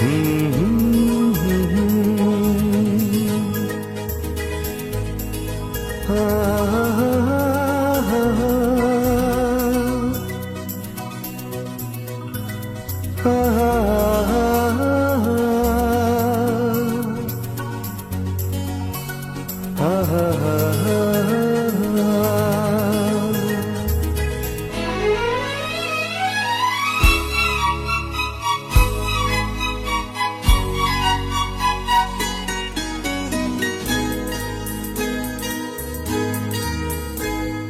ah, ah, ah.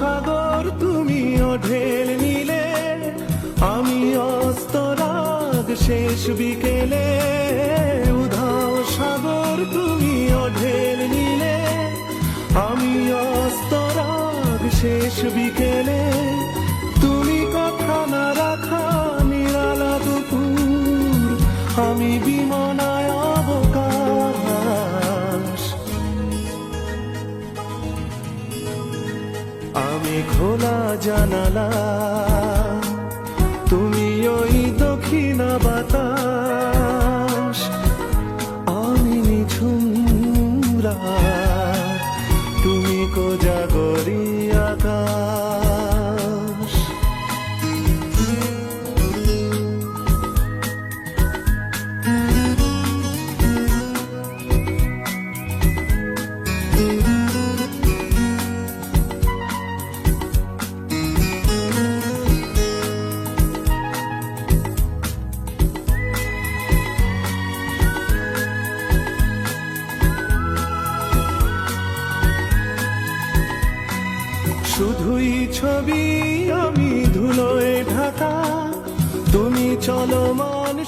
সাগর, তুমি ঢেল নিলে, আমি অস্তরাগ শেষ বিকেলে। উধাও সাগর, তুমি ঢেল নিলে, আমি অস্তরাগ শেষ বিকেলে। তুমি কথা না রাখা, নিরালা দুপুর, আমি বিমনায় আমি খোলা জানালা তুমি ওই দক্ষিণ বাতাস আমি রাত, তুমি কোজাগরি ছবি আমি ধুলোয় ঢাকা। তুমি চলো মানে